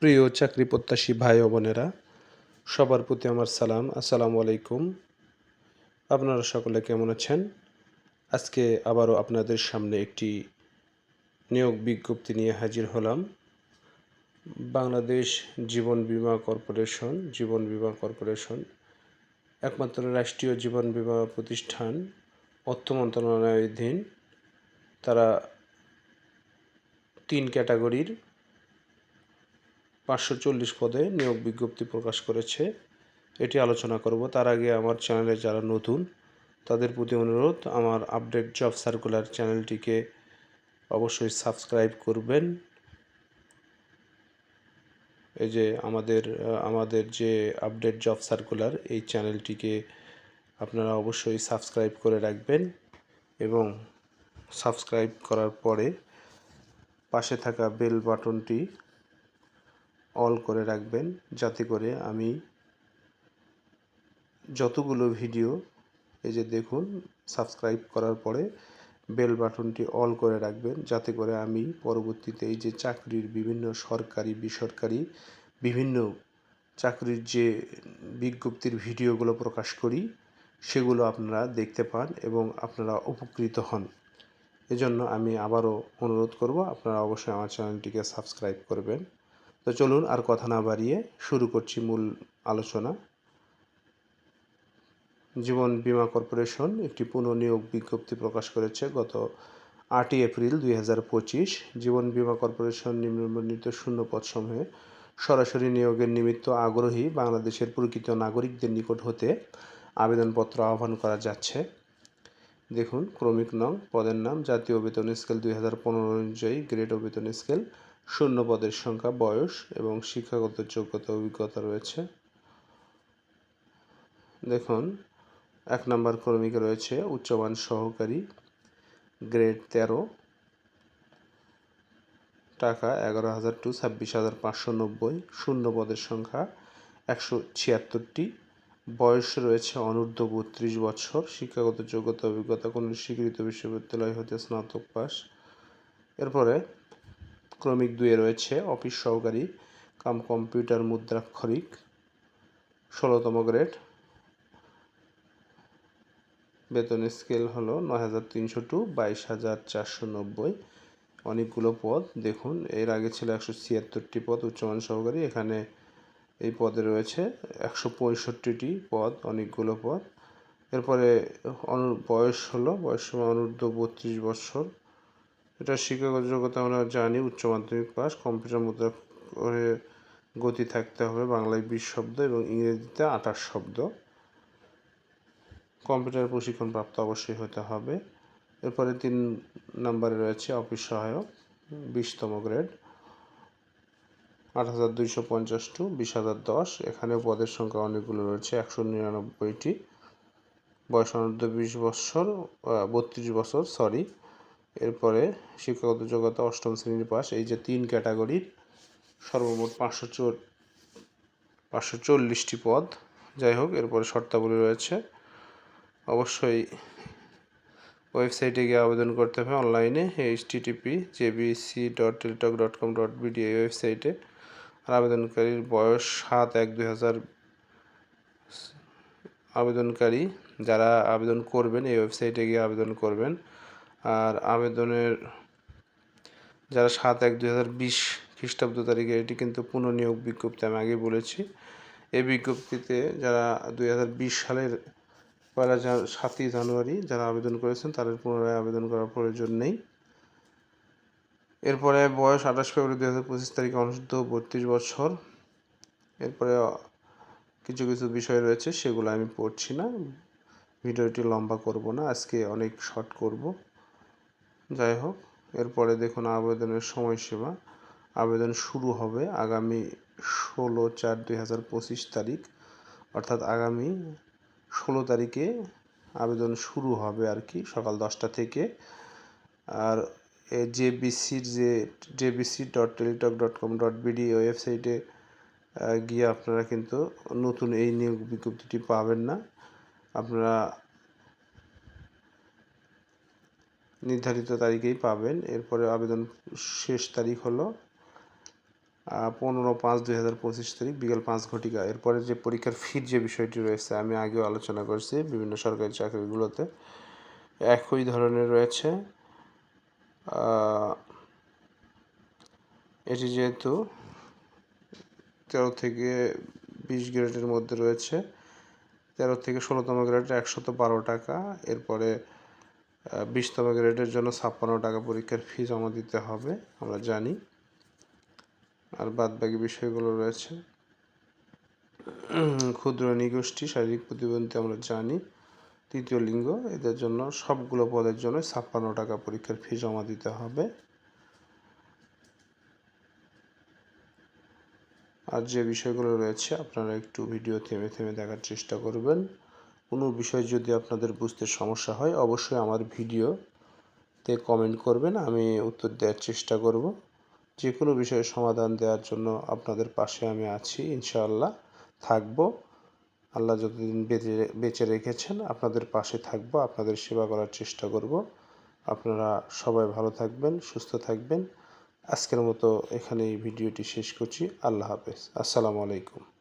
প্রিয় চাকরি প্রত্যাশী ভাই ও বোনেরা, সবার প্রতি আমার সালাম। আসসালামু আলাইকুম। আপনারা সকলে কেমন আছেন? আজকে আবারও আপনাদের সামনে একটি নিয়োগ বিজ্ঞপ্তি নিয়ে হাজির হলাম। বাংলাদেশ জীবন বিমা কর্পোরেশন, জীবন বিমা কর্পোরেশন, একমাত্র রাষ্ট্রীয় জীবন বিমা প্রতিষ্ঠান অর্থ মন্ত্রণালয়াধীন। তারা তিন ক্যাটাগরির পাঁচশো চল্লিশ পদে নিয়োগ বিজ্ঞপ্তি প্রকাশ করেছে। এটি আলোচনা করব। তার আগে আমার চ্যানেলে যারা নতুন, তাদের প্রতি অনুরোধ, আমার আপডেট জব সার্কুলার চ্যানেলটিকে অবশ্যই সাবস্ক্রাইব করবেন। এই যে আমাদের আমাদের যে আপডেট জব সার্কুলার, এই চ্যানেলটিকে আপনারা অবশ্যই সাবস্ক্রাইব করে রাখবেন এবং সাবস্ক্রাইব করার পরে পাশে থাকা বেল বাটনটি অল করে রাখবেন, যাতে করে আমি যতগুলো ভিডিও এই যে দেখুন সাবস্ক্রাইব করার পরে বেল বাটনটি অল করে রাখবেন, যাতে করে আমি পরবর্তীতে এই যে চাকরির বিভিন্ন সরকারি, বেসরকারি বিভিন্ন চাকরির যে বিজ্ঞপ্তির ভিডিওগুলো প্রকাশ করি, সেগুলো আপনারা দেখতে পান এবং আপনারা উপকৃত হন। এজন্য আমি আবারও অনুরোধ করব, আপনারা অবশ্যই আমার চ্যানেলটিকে সাবস্ক্রাইব করবেন। তো চলুন আর কথা না বাড়িয়ে শুরু করছি মূল আলোচনা। জীবন বিমা কর্পোরেশন একটি পুনঃনিয়োগ বিজ্ঞপ্তি প্রকাশ করেছে গত আটই এপ্রিল দুই হাজার পঁচিশ। জীবন বীমা কর্পোরেশন নিম্নবর্ণিত শূন্য পদসমূহে সরাসরি নিয়োগের নিমিত্ত আগ্রহী বাংলাদেশের প্রকৃত নাগরিকদের নিকট হতে আবেদনপত্র আহ্বান করা যাচ্ছে। দেখুন, ক্রমিক নং, পদের নাম, জাতীয় বেতন স্কেল দুই হাজার পনেরো অনুযায়ী গ্রেড ও বেতন স্কেল শূন্য পদের সংখ্যা, বয়স এবং শিক্ষাগত যোগ্যতা, অভিজ্ঞতা রয়েছে। দেখুন, এক নম্বর কর্মীকে রয়েছে উচ্চমান সহকারী, গ্রেড তেরো। টাকা এগারো হাজার টু ছাব্বিশ হাজার পাঁচশো নব্বই। শূন্য পদের সংখ্যা একশো ছিয়াত্তরটি। বয়স রয়েছে অনূর্ধ্ব বত্রিশ বছর। শিক্ষাগত যোগ্যতা, অভিজ্ঞতা কোনো স্বীকৃত বিশ্ববিদ্যালয় হতে স্নাতক পাস। এরপরে ক্রমিক দুয়ে রয়েছে, অফিস সহকারী, কাম কম্পিউটার মুদ্রাক্ষরিক, ষোলোতম গ্রেড। বেতন স্কেল হলো নয় হাজার তিনশো টু বাইশ হাজার চারশো নব্বই। অনেকগুলো পদ, দেখুন, এর আগে ছিল একশো ছিয়াত্তরটি পদ উচ্চমান সহকারী, এখানে এই পদে রয়েছে একশো পঁয়ষট্টিটি পদ, অনেকগুলো পদ। এরপরে অনু, বয়স হলো, বয়স অনূর্ধ্ব বত্রিশ বছর। এটা শিক্ষাগত যোগ্যতা আমরা জানি, উচ্চ মাধ্যমিক পাস, কম্পিউটার মুদ্রা করে গতি থাকতে হবে বাংলায় বিশ শব্দ এবং ইংরেজিতে আঠাশ শব্দ। কম্পিউটার প্রশিক্ষণ প্রাপ্ত অবশ্যই হতে হবে। এরপরে তিন নম্বরে রয়েছে অফিস সহায়ক, বিশতম গ্রেড, আট হাজার দুইশো পঞ্চাশ টু বিশ হাজার দশ। এখানে পদের সংখ্যা অনেকগুলো রয়েছে, একশো নিরানব্বইটি। বয়স অনূর্ধ্ব বিশ বছর বত্রিশ বছর সরি এরপরে শিক্ষাগত যোগ্যতা অষ্টম শ্রেণির পাস এই যে তিন ক্যাটাগরির সর্বমোট পাঁচশো চোর, পাঁচশো চল্লিশটি পদ। যাই হোক, এরপরে শর্তাবলী রয়েছে। অবশ্যই ওয়েবসাইটে গিয়ে আবেদন করতে হবে। অনলাইনে http JBC dot Teletalk dot com dot BD এই ওয়েবসাইটে। আর আবেদনকারীর বয়স সাত এক দুই হাজার আবেদনকারী যারা আবেদন করবেন, এই ওয়েবসাইটে গিয়ে আবেদন করবেন। আর আবেদনের যারা সাত এক দুই হাজার বিশ খ্রিস্টাব্দ তারিখে এটি কিন্তু পুনর্নিয়োগ বিজ্ঞপ্তি আমি আগে বলেছি। এই বিজ্ঞপ্তিতে যারা দুই হাজার বিশ সালের পয়লা সাতই জানুয়ারি যারা আবেদন করেছেন তাদের পুনরায় আবেদন করার প্রয়োজন নেই। এরপরে বয়স আঠাশ ফেব্রুয়ারি দুই হাজার পঁচিশ তারিখে অনুষ্ঠিত বত্রিশ বছর। এরপরে কিছু কিছু বিষয় রয়েছে সেগুলো আমি পড়ছি না। ভিডিওটি লম্বা করব না, আজকে অনেক শর্ট করব। যাই হোক, এরপরে দেখুন আবেদনের সময়সীমা। আবেদন শুরু হবে আগামী ষোলো চার দুই হাজার পঁচিশ তারিখ। অর্থাৎ আগামী ষোলো তারিখে আবেদন শুরু হবে আর কি, সকাল দশটা থেকে। আর জেবিসির যে, JBC dot Teletalk dot com dot BD ওয়েবসাইটে গিয়ে আপনারা কিন্তু নতুন এই নিয়োগ বিজ্ঞপ্তিটি পাবেন না। আপনারা নির্ধারিত তারিখেই পাবেন। এরপরে আবেদন শেষ তারিখ হলো পনেরো পাঁচ দুই হাজার পঁচিশ তারিখ, বিকেল পাঁচ ঘটিকা। এরপরে যে পরীক্ষার ফির যে বিষয়টি রয়েছে, আমি আগেও আলোচনা করছি বিভিন্ন সরকারি চাকরিগুলোতে। একই ধরনের রয়েছে এটি যেহেতু তেরো থেকে বিশ গ্রেডের মধ্যে রয়েছে, তেরো থেকে ষোলোতম গ্রেড একশত বারো টাকা। এরপরে বিশতম গ্রেডের জন্য ছাপ্পান্ন টাকা পরীক্ষার ফি জমা দিতে হবে, আমরা জানি। আর বাদ বাকি বিষয়গুলো রয়েছে। ক্ষুদ্র নিগোষ্ঠী, শারীরিক প্রতিবন্ধী আমরা জানি। তৃতীয় লিঙ্গ, এদের জন্য সবগুলো পদের জন্য ছাপ্পান্ন টাকা পরীক্ষার ফি জমা দিতে হবে। আর যে বিষয়গুলো রয়েছে, আপনারা একটু ভিডিও থেমে থেমে দেখার চেষ্টা করবেন। কোনো বিষয় যদি আপনাদের বুঝতে সমস্যা হয়, অবশ্যই আমার ভিডিওতে কমেন্ট করবেন, আমি উত্তর দেওয়ার চেষ্টা করব। যে কোনো বিষয়ে সমাধান দেওয়ার জন্য আপনাদের পাশে আমি আছি, ইনশাআল্লাহ থাকব। আল্লাহ যতদিন বেঁচে বেঁচে রেখেছেন, আপনাদের পাশে থাকব, আপনাদের সেবা করার চেষ্টা করব। আপনারা সবাই ভালো থাকবেন, সুস্থ থাকবেন। আজকের মতো এখানে এই ভিডিওটি শেষ করছি। আল্লাহ হাফেজ। আসসালামু আলাইকুম।